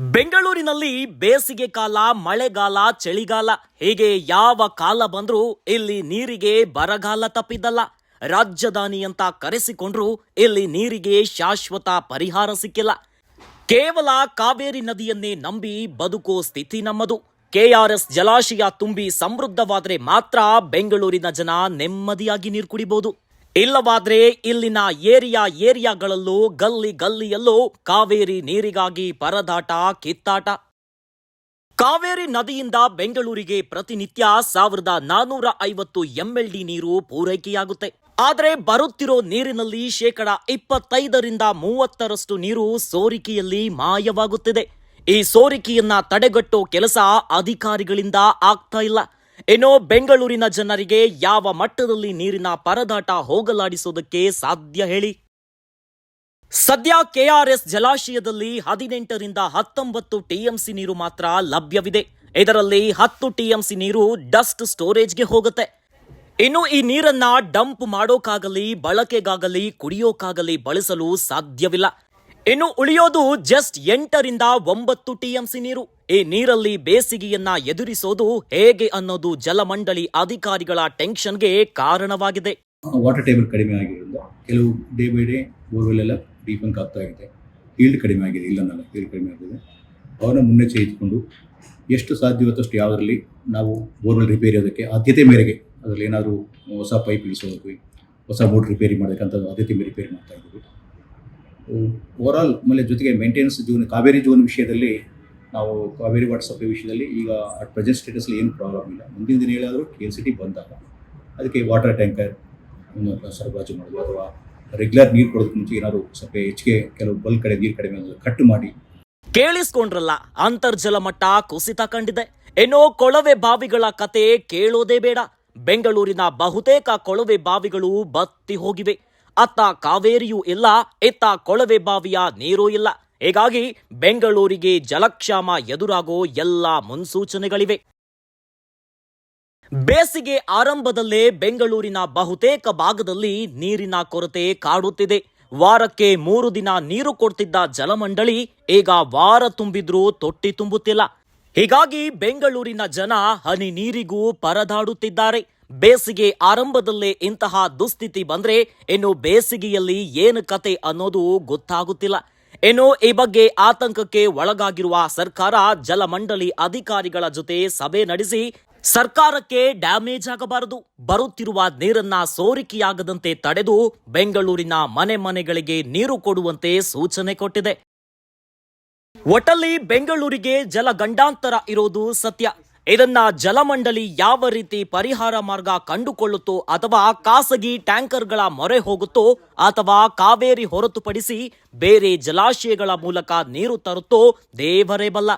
ಬೆಂಗಳೂರಿನಲ್ಲಿ ಬೇಸಿಗೆ ಕಾಲ, ಮಳೆಗಾಲ, ಚಳಿಗಾಲ, ಹೀಗೆ ಯಾವ ಕಾಲ ಬಂದ್ರೂ ಇಲ್ಲಿ ನೀರಿಗೆ ಬರಗಾಲ ತಪ್ಪಿದ್ದಲ್ಲ. ರಾಜಧಾನಿ ಅಂತ ಕರೆಸಿಕೊಂಡ್ರೂ ಇಲ್ಲಿ ನೀರಿಗೆ ಶಾಶ್ವತ ಪರಿಹಾರ ಸಿಕ್ಕಿಲ್ಲ. ಕೇವಲ ಕಾವೇರಿ ನದಿಯನ್ನೇ ನಂಬಿ ಬದುಕೋ ಸ್ಥಿತಿ ನಮ್ಮದು. ಕೆಆರ್ಎಸ್ ಜಲಾಶಯ ತುಂಬಿ ಸಮೃದ್ಧವಾದರೆ ಮಾತ್ರ ಬೆಂಗಳೂರಿನ ಜನ ನೆಮ್ಮದಿಯಾಗಿ ನೀರು ಕುಡಿಬಹುದು ಇಲ್ಲವಾದ್ರೆ ಇಲ್ಲಿನ ಏರಿಯಾ ಏರಿಯಾಗಳಲ್ಲೂ ಗಲ್ಲಿ ಗಲ್ಲಿಯಲ್ಲೂ ಕಾವೇರಿ ನೀರಿಗಾಗಿ ಪರದಾಟ, ಕಿತ್ತಾಟ. ಕಾವೇರಿ ನದಿಯಿಂದ ಬೆಂಗಳೂರಿಗೆ ಪ್ರತಿನಿತ್ಯ ಸಾವಿರದ ನಾನೂರ ಐವತ್ತು ಎಂಎಲ್ಡಿ ನೀರು ಪೂರೈಕೆಯಾಗುತ್ತೆ. ಆದರೆ ಬರುತ್ತಿರೋ ನೀರಿನಲ್ಲಿ ಶೇಕಡ ಇಪ್ಪತ್ತೈದರಿಂದ ಮೂವತ್ತರಷ್ಟು ನೀರು ಸೋರಿಕೆಯಲ್ಲಿ ಮಾಯವಾಗುತ್ತಿದೆ. ಈ ಸೋರಿಕೆಯನ್ನ ತಡೆಗಟ್ಟೋ ಕೆಲಸ ಅಧಿಕಾರಿಗಳಿಂದ ಆಗ್ತಾ ಇಲ್ಲ. ಏನೋ ಬೆಂಗಳೂರಿನ ಜನರಿಗೆ ಯಾವ ಮಟ್ಟದಲ್ಲಿ ನೀರಿನ ಪರದಾಟ ಹೋಗಲಾಡಿಸೋದಕ್ಕೆ ಸಾಧ್ಯ ಹೇಳಿ. ಸದ್ಯ ಕೆಆರ್ಎಸ್ ಜಲಾಶಯದಲ್ಲಿ ಹದಿನೆಂಟರಿಂದ ಹತ್ತೊಂಬತ್ತು ಟಿಎಂಸಿ ನೀರು ಮಾತ್ರ ಲಭ್ಯವಿದೆ. ಇದರಲ್ಲಿ ಹತ್ತು ಟಿಎಂಸಿ ನೀರು ಡಸ್ಟ್ ಸ್ಟೋರೇಜ್ಗೆ ಹೋಗುತ್ತೆ. ಇನ್ನು ಈ ನೀರನ್ನ ಡಂಪ್ ಮಾಡೋಕ್ಕಾಗಲಿ, ಬಳಕೆಗಾಗಲಿ, ಕುಡಿಯೋಕ್ಕಾಗಲಿ ಬಳಸಲು ಸಾಧ್ಯವಿಲ್ಲ. ಇನ್ನು ಉಳಿಯೋದು ಜಸ್ಟ್ ಎಂಟರಿಂದ ಒಂಬತ್ತು ಟಿಎಂಸಿ ನೀರು. ಈ ನೀರಲ್ಲಿ ಬೇಸಿಗೆಯನ್ನ ಎದುರಿಸೋದು ಹೇಗೆ ಅನ್ನೋದು ಜಲಮಂಡಳಿ ಅಧಿಕಾರಿಗಳ ಟೆನ್ಷನ್ಗೆ ಕಾರಣವಾಗಿದೆ. ವಾಟರ್ ಟೇಬಲ್ ಕಡಿಮೆ ಆಗಿರೋದ್ರಿಂದ ಕೆಲವು ಡೇ ಬೈ ಡೇ ಬೋರ್ವೆಲ್ ಎಲ್ಲ ಡೀಪಂಕ್ ಆಗ್ತಾ ಇದೆ. ಈಲ್ಡ್ ಕಡಿಮೆ ಆಗಿದೆ ಇಲ್ಲನ್ನಲ್ಲ ಈಲ್ಡ್ ಕಡಿಮೆ ಆಗಿದೆ ಅವನ್ನ ಮುನ್ನೆಚ್ಚರಿಕೆ ಇಟ್ಕೊಂಡು ಎಷ್ಟು ಸಾಧ್ಯವಾದಷ್ಟು ಯಾವುದರಲ್ಲಿ ನಾವು ಬೋರ್ವೆಲ್ ರಿಪೇರಿ ಅದಕ್ಕೆ ಆದ್ಯತೆ ಮೇರೆಗೆ ಅದರಲ್ಲಿ ಏನಾದರೂ ಹೊಸ ಪೈಪ್ ಇಳಿಸೋದಕ್ಕೆ, ಹೊಸ ಮೋಟ್ರ್ ರಿಪೇರಿ ಮಾಡಬೇಕಂತ ಆದ್ಯತೆ ರಿಪೇರಿ ಮಾಡ್ತಾ ಇದ್ದೀವಿ. ಓವರಾಲ್ ಆಮೇಲೆ ಜೊತೆಗೆ ಮೇಂಟೆನೆನ್ಸ್ ಜೋನ್ ಕಾವೇರಿ ಜೋನ್ ವಿಷಯದಲ್ಲಿ ನಾವು ಕಾವೇರಿ ವಾಟರ್ ಸಪ್ಲೈ ವಿಷಯದಲ್ಲಿ ಈಗ ಅಟ್ ಪ್ರೆಸೆಂಟ್ ಸ್ಟೇಟಸ್ಲಿ ಏನು ಪ್ರಾಬ್ಲಮ್ ಇಲ್ಲ. ಮುಂದಿನ ದಿನ ಹೇಳಾದರೂ ಕೆ ಎಲ್ ಸಿಟಿ ಬಂದಾಗ ಅದಕ್ಕೆ ವಾಟರ್ ಟ್ಯಾಂಕರ್ ಸರಬರಾಜು ಮಾಡೋದು ಅಥವಾ ರೆಗ್ಯುಲರ್ ನೀರು ಕೊಡೋದಕ್ಕೆ ಮುಂಚೆ ಏನಾದರೂ ಸ್ವಲ್ಪ ಹೆಚ್ಚಿಗೆ ಕೆಲವು ಬಲ್ ಕಡೆ ನೀರು ಕಡಿಮೆ ಕಟ್ಟು ಕಟ್ ಮಾಡಿ. ಕೇಳಿಸ್ಕೊಂಡ್ರಲ್ಲ, ಅಂತರ್ಜಲ ಮಟ್ಟ ಕುಸಿತ ಕಂಡಿದೆ. ಏನೋ ಕೊಳವೆ ಬಾವಿಗಳ ಕತೆ ಕೇಳೋದೇ ಬೇಡ. ಬೆಂಗಳೂರಿನ ಬಹುತೇಕ ಕೊಳವೆ ಬಾವಿಗಳು ಬತ್ತಿ ಹೋಗಿವೆ. ಅತ್ತ ಕಾವೇರಿಯೂ ಇಲ್ಲ, ಇತ್ತ ಕೊಳವೆ ಬಾವಿಯ ನೀರೂ ಇಲ್ಲ. ಹೀಗಾಗಿ ಬೆಂಗಳೂರಿಗೆ ಜಲಕ್ಷಾಮ ಎದುರಾಗೋ ಎಲ್ಲ ಮುನ್ಸೂಚನೆಗಳಿವೆ. ಬೇಸಿಗೆ ಆರಂಭದಲ್ಲೇ ಬೆಂಗಳೂರಿನ ಬಹುತೇಕ ಭಾಗದಲ್ಲಿ ನೀರಿನ ಕೊರತೆ ಕಾಡುತ್ತಿದೆ. ವಾರಕ್ಕೆ ಮೂರು ದಿನ ನೀರು ಕೊಡ್ತಿದ್ದ ಜಲಮಂಡಳಿ ಈಗ ವಾರ ತುಂಬಿದ್ರೂ ತೊಟ್ಟಿ ತುಂಬುತ್ತಿಲ್ಲ. ಹೀಗಾಗಿ ಬೆಂಗಳೂರಿನ ಜನ ಹನಿ ನೀರಿಗೂ ಪರದಾಡುತ್ತಿದ್ದಾರೆ. ಬೇಸಿಗೆ ಆರಂಭದಲ್ಲೇ ಇಂತಹ ದುಸ್ಥಿತಿ ಬಂದ್ರೆ ಇನ್ನು ಬೇಸಿಗೆಯಲ್ಲಿ ಏನು ಕತೆ ಅನ್ನೋದು ಗೊತ್ತಾಗುತ್ತಿಲ್ಲ. ಇನ್ನು ಈ ಬಗ್ಗೆ ಆತಂಕಕ್ಕೆ ಒಳಗಾಗಿರುವ ಸರ್ಕಾರ ಜಲಮಂಡಳಿ ಅಧಿಕಾರಿಗಳ ಜೊತೆ ಸಭೆ ನಡೆಸಿ ಸರ್ಕಾರಕ್ಕೆ ಡ್ಯಾಮೇಜ್ ಆಗಬಾರದು. ಬರುತ್ತಿರುವ ನೀರನ್ನ ಸೋರಿಕೆಯಾಗದಂತೆ ತಡೆದು ಬೆಂಗಳೂರಿನ ಮನೆ ಮನೆಗಳಿಗೆ ನೀರು ಕೊಡುವಂತೆ ಸೂಚನೆ ಕೊಟ್ಟಿದೆ. ಒಟ್ಟಲ್ಲಿ ಬೆಂಗಳೂರಿಗೆ ಜಲ ಗಂಡಾಂತರ ಇರೋದು ಸತ್ಯ. ಇದನ್ನ ಜಲಮಂಡಳಿ ಯಾವ ರೀತಿ ಪರಿಹಾರ ಮಾರ್ಗ ಕಂಡುಕೊಳ್ಳುತ್ತೋ ಅಥವಾ ಖಾಸಗಿ ಟ್ಯಾಂಕರ್ಗಳ ಮೊರೆ ಹೋಗುತ್ತೋ ಅಥವಾ ಕಾವೇರಿ ಹೊರತುಪಡಿಸಿ ಬೇರೆ ಜಲಾಶಯಗಳ ಮೂಲಕ ನೀರು ತರುತ್ತೋ ದೇವರೇ ಬಲ್ಲ.